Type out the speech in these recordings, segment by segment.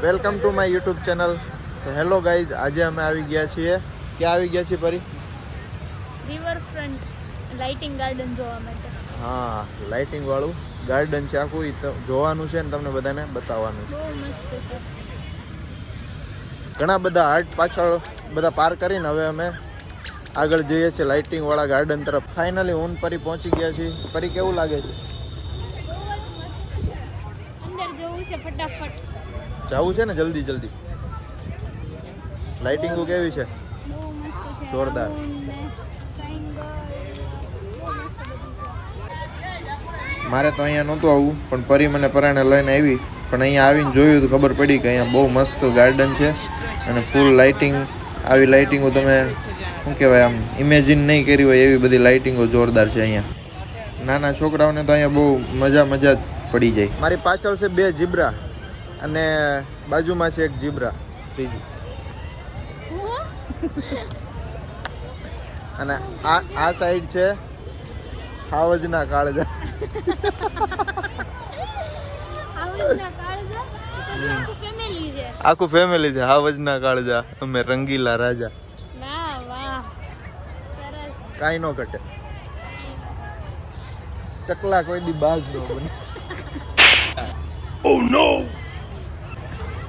Welcome to my YouTube channel. તો hello guys આજે અમે આવી ગયા છીએ. ક્યાં આવી ગયા છીએ પરી? રિવરફ્રન્ટ લાઇટિંગ ગાર્ડન જોવા માટે. હા લાઇટિંગ વાળું ગાર્ડન છે આખું. ઈ તો જોવાનું છે ને તમને બધાને બતાવવાનું છે. ઘણા બધા આર્ટ પાછળ બધા પાર કરીને હવે અમે આગળ જઈએ છીએ લાઇટિંગ વાળા ગાર્ડન તરફ. ફાઇનલી હું પરી પહોંચી ગયા છીએ. પરી કેવું લાગે છે. અંદર જવું છે ફટાફટ. જવું છે ને જલ્દી જલ્દી? લાઇટિંગ કેવી છે? બહુ મસ્ત છે. જોરદાર. મારે તો અહીંયા નહોતું આવવું પણ પરી મને પરાણે લઈને આવી. પણ અહીંયા આવીને જોયું તો ખબર પડી કે અહીંયા બહુ મસ્ત ગાર્ડન છે અને ફૂલ લાઇટિંગ આવી લાઇટિંગો તમે શું કહેવાય આમ ઇમેજિન નહીં કરી હોય એવી બધી લાઇટિંગો જોરદાર છે અહીંયા. નાના છોકરાઓને તો અહીંયા બહુ મજા મજા જ પડી જાય. મારી પાછળ છે બે જીબ્રા. અને બાજુમાં છે એક જીબ્રા ત્રીજી. અને આ આ સાઈડ છે હાવજના કાળજા. કાળજા? આખું ફેમિલી છે. હાવજના કાળજા. અમે રંગીલા રાજા. વાહ વાહ. સરસ. કાંઈ ન ઘટે. ચકલા કોઈ દી બાજ ન બને.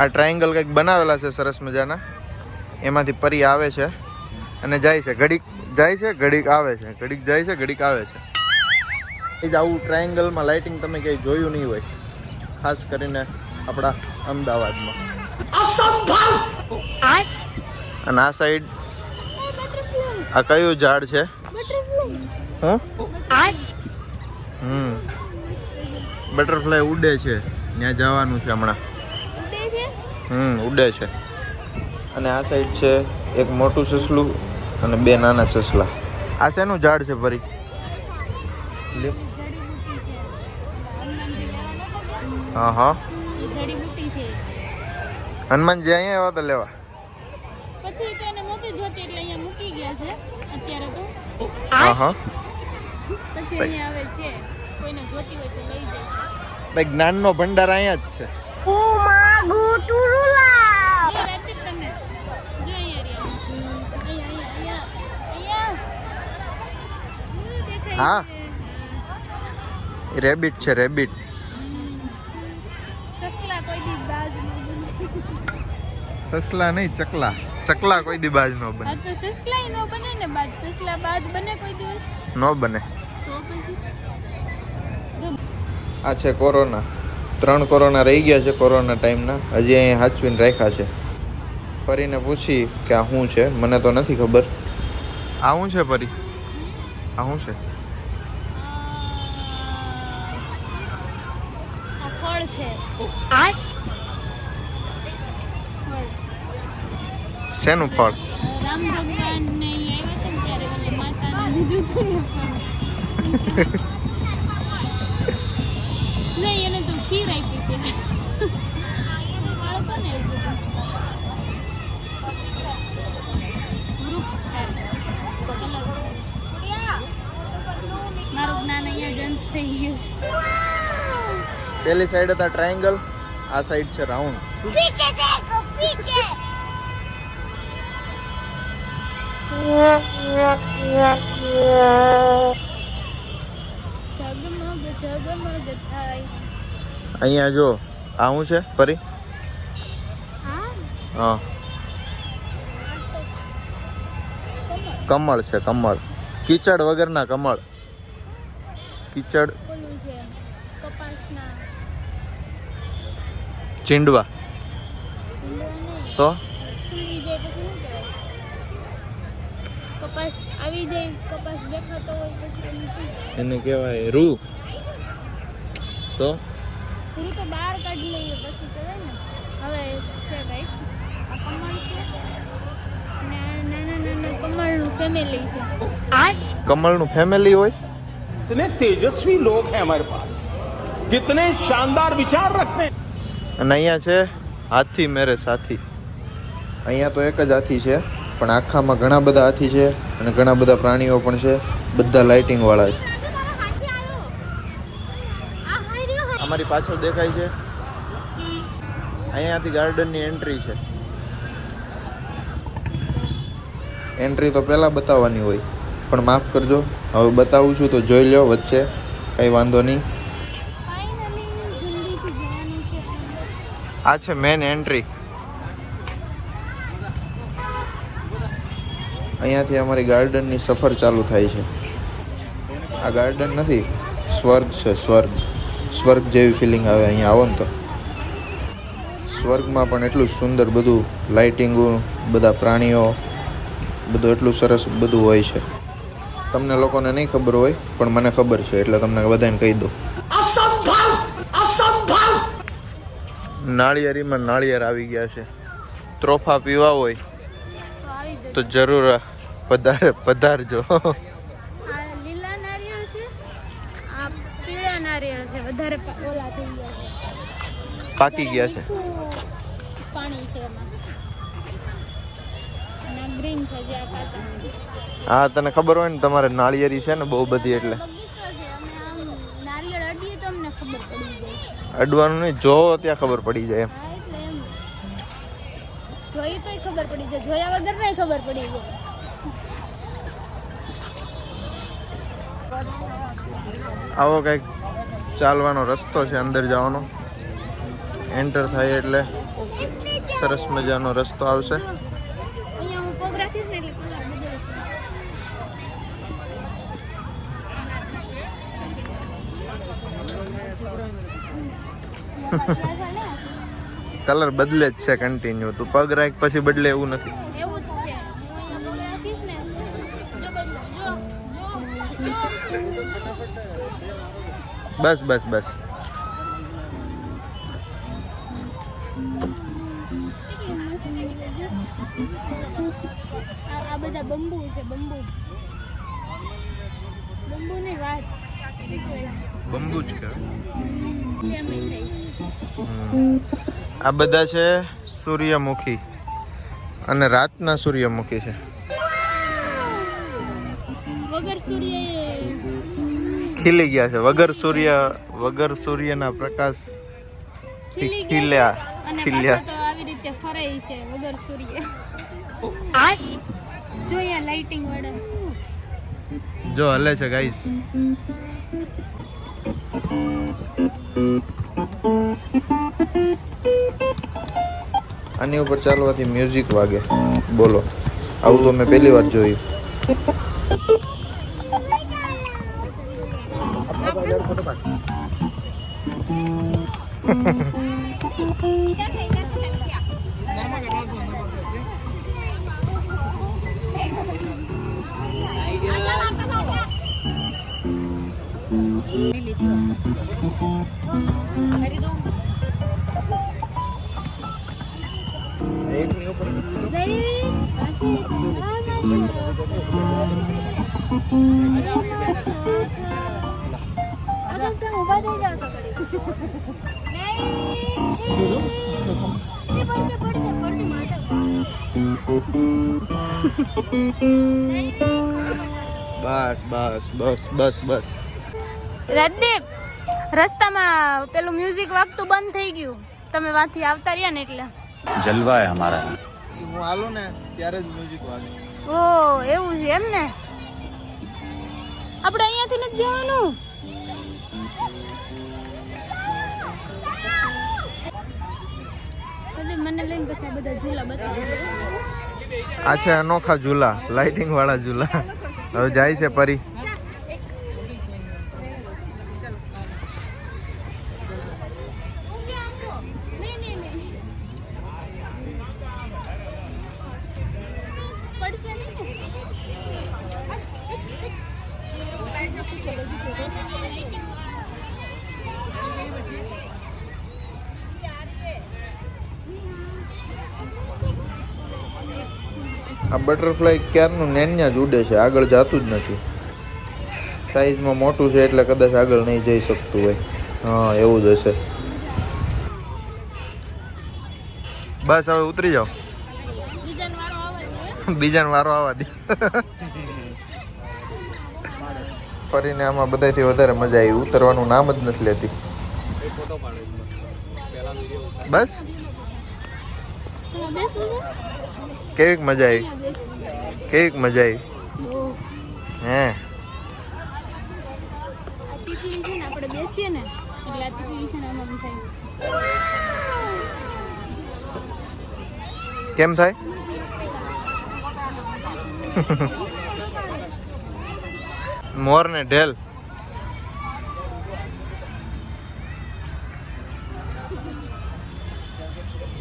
આ ટ્રાયંગલ કંઈક બનાવેલા છે સરસ મજાના. એમાંથી પરી આવે છે અને જાય છે. ઘડીક જાય છે ઘડીક આવે છે. ઘડીક જાય છે ઘડીક આવે છે. એ જ આવું ટ્રાયંગલમાં લાઇટિંગ તમે ક્યાંય જોયું નહીં હોય. ખાસ કરીને આપણા અમદાવાદમાં. અને આ સાઈડ આ કયું ઝાડ છે? હમ. બટરફ્લાય ઉડે છે. ત્યાં જવાનું છે હમણાં? હમ ઉડે છે. અને આ સાઈડ છે એક મોટું સસલું અને બે નાના સસલા. આ શેનું ઝાડ છે ફરી? હા હા. હનુમાનજી અહીંયા આવ્યા હતા લેવા. પછી તો એને નહોતી જોતી એટલે અહીંયા મૂકી ગયા છે. અત્યારે તો. હા હા. પછી અહીંયા આવે છે. કોઈને જોતી હોય તો લઈ જાય. ભાઈ જ્ઞાનનો ભંડાર અહીંયા જ છે. હું. રેબિટ છે રેબિટ સસલા સસલા નહીં, ચકલા. ચકલા કોઈ દી બાજ ન બને. તો સસલાય ન બને ને સસલા બને. આ છે કોરોના. ત્રણ કોરોના રહી ગયા છે કોરોના ટાઈમના. હજી અહીંયા હાચવીને રાખ્યા છે. પરીને પૂછી કે આ શું છે? મને તો નથી ખબર. આ શું છે પરી આ શું છે? શેનું ફળ? રામ ભગવાન ને આવ્યા હતા ત્યારે માતાને દીધું હતું ને ફળ. નહીં એને તો ખીર આપી હતી ફળ કોને આપ્યું વૃક્ષ મારું જ્ઞાન અહીંયા જ થઈ ગયું. પેલી સાઈડ હતા ટ્રાયંગલ આ સાઈડ છે રાઉન્ડ પીછે દેખો પીછે. જગમગ જગમગ થાય. અહીંયા જો આ શું છે? પરી? હા. કમળ છે કમળ. કીચડ વગરના કમળ. કીચડ. ચીંડવા. તો? કપાસ આવી જાય કપાસ દેખાતો હોય? એને કહેવાય રૂ. તો? પૂરું તો બહાર કાઢી લઈએ પછી કહેવાય ને હવે છે ભાઈ આ કમળ છે અને આ નાના નાના કમળનું ફેમિલી છે કમળનું ફેમિલી હોય कितने तेजस्वी लोग हैं हमारे पास कितने शानदार विचार रखते हैं અને અહીંયા છે હાથી મેરે સાથી અહીંયા તો એક જ હાથી છે પણ આખામાં ઘણા બધા હાથી છે અને ઘણા બધા પ્રાણીઓ પણ છે બધા લાઇટિંગ વાળા છે અમારી પાછળ દેખાય છે. અહીંયાથી ગાર્ડનની એન્ટ્રી છે. એન્ટ્રી તો પહેલાં બતાવવાની હોય પણ માફ કરજો હવે બતાવું છું તો જોઈ લો વચ્ચે કંઈ વાંધો નહીં. ફાઇનલી જલ્દીથી જવાનું છે આ છે મેન એન્ટ્રી અહીંયાથી અમારી ગાર્ડનની સફર ચાલુ થાય છે. આ ગાર્ડન નથી સ્વર્ગ છે સ્વર્ગ. સ્વર્ગ જેવી ફિલિંગ આવે અહીંયા આવો ને તો. સ્વર્ગમાં પણ એટલું સુંદર બધું લાઇટિંગો બધા પ્રાણીઓ બધું એટલું સરસ બધું હોય છે. તમને લોકોને નહીં ખબર હોય પણ મને ખબર છે એટલે તમને બધાને કહી દઉં. નાળિયેરીમાં નાળિયેર આવી ગયા છે. ત્રોફા પીવા હોય તો જરૂર પધાર પધારજો. આ પીળા નારિયેળ છે વધારે ઓલા થઈ ગયા છે. પાકી ગયા છે? પાણી છે એમાં. ગ્રીન છે જે આ કાચા હા તને ખબર હોય ને તમારે નાળિયેરી છે ને બહુ બધી એટલે. અડવાનું નહીં જોવો ત્યાં ખબર પડી જાય એમ. જોઈ તો ખબર પડી જાય. જોયા વગર નહીં ખબર પડી જાય. આવો કંઈક ચાલવાનો રસ્તો છે અંદર જવાનો. એન્ટર થાય એટલે સરસ મજાનો રસ્તો આવશે. કલર બદલે જ છે કન્ટિન્યુ તું પગ રાખ પછી બદલે એવું નથી. બસ બસ બસ. આ બધા બંબુ છે બંબુ. બંબુ ને વાસ. બંબુ જ કે આ બધા છે સૂર્યમુખી. અને રાતના સૂર્યમુખી છે. વગર સૂર્ય ખીલી ગયા છે. વગર સૂર્ય વગર સૂર્યના પ્રકાશ ખીલ્યા ખીલ્યા. આવી રીતે ફરે છે વગર સૂર્ય. જો જોઈએ લાઇટિંગ વડે જો હલે છે ગાઈસ આની ઉપર ચાલવાથી મ્યુઝિક વાગે. બોલો. આવું તો મેં પહેલી વાર જોયું. એકની ઉપર બસ બસ બસ બસ બસ રાજદીપ રસ્તામાં પેલું મ્યુઝિક વાગતું બંધ થઈ ગયું. તમે વાંથી આવતા રહ્યા ને એટલે. જલવા હે અમારા. હું હાલો ને ત્યારે જ મ્યુઝિક વાગે. ઓ એવું છે એમ ને? આપણે અહીંયાથી નથી જવાનું? અચ્છા અનોખા ઝૂલા લાઇટિંગ વાળા ઝૂલા. હવે જાય છે પરી. આ બટરફ્લાય ક્યારનું નેન્યા જ ઉડે છે? આગળ જાતું જ નથી. સાઈઝમાં મોટું છે એટલે કદાચ આગળ નહીં જઈ શકતું હોય. હા, એવું જ હશે. બસ, હવે ઉતરી જાઓ. બીજાનો વારો આવવા દે. ફરીને આમાં બધાથી વધારે મજા આવી. ઉતરવાનું નામ જ નથી લેતી. બસ. કેવીક મજા આવી? કેવીક મજા આવી? હે? કેમ થાય? મોર ને ઢેલ.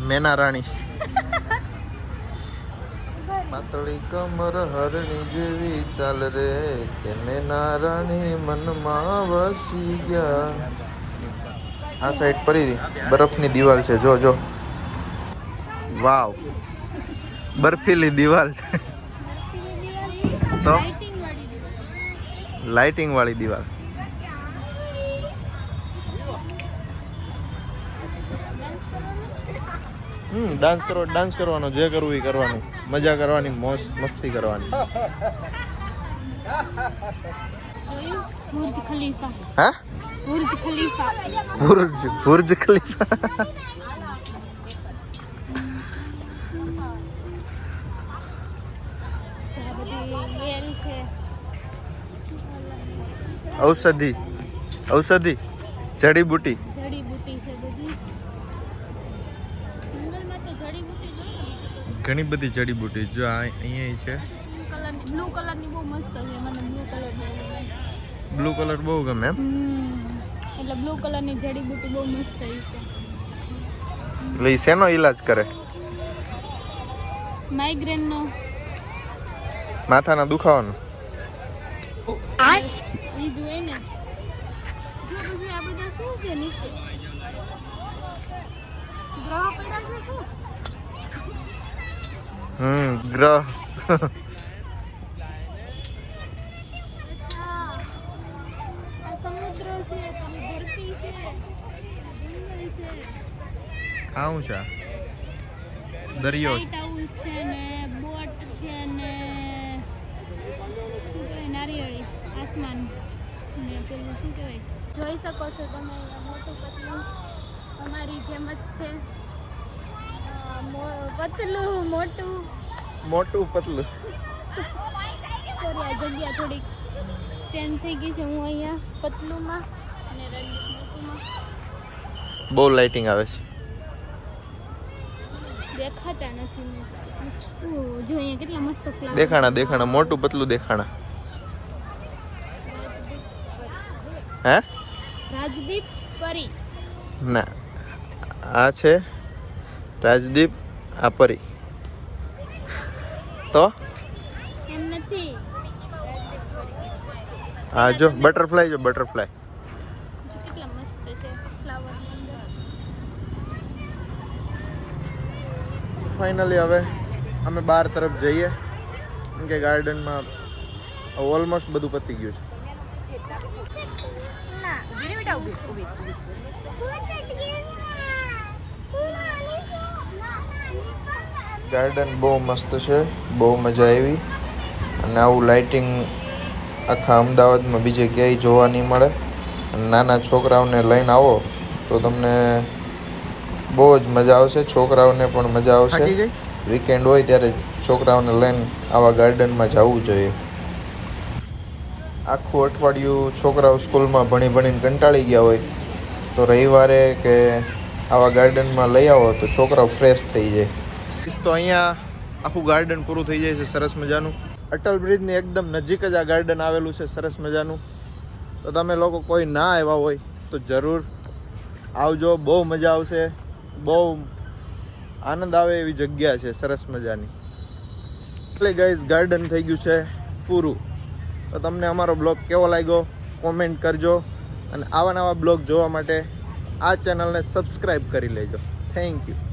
મેના રાણી. પાતળી કમર હરણી જેવી ચાલ રે. કે નારાણી મનમાં વસી ગયા. આ સાઈડ પરી બરફની દિવાલ છે. જો જો. વાવ. બરફીલી દિવાલ છે. તો? લાઇટિંગ વાળી દીવાલ. હમ ડાન્સ કરો ડાન્સ કરવાનો જે કરવું એ કરવાનું. મજા કરવાની મોજ મસ્તી કરવાની. Burj Khalifa. હા? Burj Khalifa. બુર્જ બુર્જ ઔષધિ ઔષધિ જડીબુટી. ઘણી બધી જડીબુટી જો આ અહીંયા છે. બ્લુ કલરની બહુ મસ્ત છે મને બ્લુ કલર બહુ ગમે. બ્લુ કલર બહુ ગમે એમ? એટલે બ્લુ કલરની જડીબુટી બહુ મસ્ત છે. એટલે એ શેનો ઈલાજ કરે? માઇગ્રેનનો માથાના દુખાવાનો? એ જોઈએ ને. જો પછી આ બધા શું છે નીચે? ગ્રહ પડ્યા છે શું? હમ ગ્રહ. અચ્છા આ સમુદ્ર છે? પેલી ધરતી છે જંગલ છે આવું છે દરિયો હાઉસ છે. ને બોટ છે ને શું કહેવાય નારિયેળી આસમાન ને પેલું શું કહેવાય જોઈ શકો છો તમે મોટું પતલું. અમારી જેમ જ છે. પતલું મોટું. મોટું પતલું. સોરી આ જગ્યા થોડીક ચેન્જ થઈ ગઈ છે. હું અહીંયા પતલુંમાં અને રણજીત મોટુંમાં. બહુ લાઇટિંગ આવે છે. દેખાતા નથી જો અહીંયા કેટલા મસ્ત ફ્લાવર દેખાણા દેખાણા. મોટું પતલું દેખાણા. હે? રાજદીપ પરી. ના. આ છે રાજદીપ આ પરી તો? હા, જો બટરફ્લાય જો બટરફ્લાય ફાઇનલી હવે અમે બાર તરફ જઈએ. કેમ કે ગાર્ડનમાં ઓલમોસ્ટ બધું પતી ગયું છે. ગાર્ડન બહુ મસ્ત છે બહુ મજા આવી. અને આવું લાઇટિંગ આખા અમદાવાદમાં બીજે ક્યાંય જોવા નહીં મળે. નાના છોકરાઓને લઈને આવો તો તમને બહુ જ મજા આવશે છોકરાઓને પણ મજા આવશે. વીકેન્ડ હોય ત્યારે છોકરાઓને લઈને આવા ગાર્ડનમાં જવું જોઈએ. આખું અઠવાડિયું છોકરાઓ સ્કૂલમાં ભણી ભણીને કંટાળી ગયા હોય તો રવિવારે કે આવા ગાર્ડનમાં લઈ આવો તો છોકરાઓ ફ્રેશ થઈ જાય. તો અહીંયા આખું ગાર્ડન પૂરું થઈ જાય છે સરસ મજાનું. અટલ બ્રિજની એકદમ નજીક જ આ ગાર્ડન આવેલું છે સરસ મજાનું. તો તમે લોકો કોઈ ના આવ્યા હોય તો જરૂર આવજો, બહુ મજા આવશે, બહુ આનંદ આવે એવી જગ્યા છે સરસ મજાની. એટલે ગાઈઝ ગાર્ડન થઈ ગયું છે પૂરું. તો તમને અમારો બ્લોગ કેવો લાગ્યો? કોમેન્ટ કરજો. અને આવા નવા બ્લોગ જોવા માટે આ ચેનલને સબસ્ક્રાઈબ કરી લેજો. Thank you.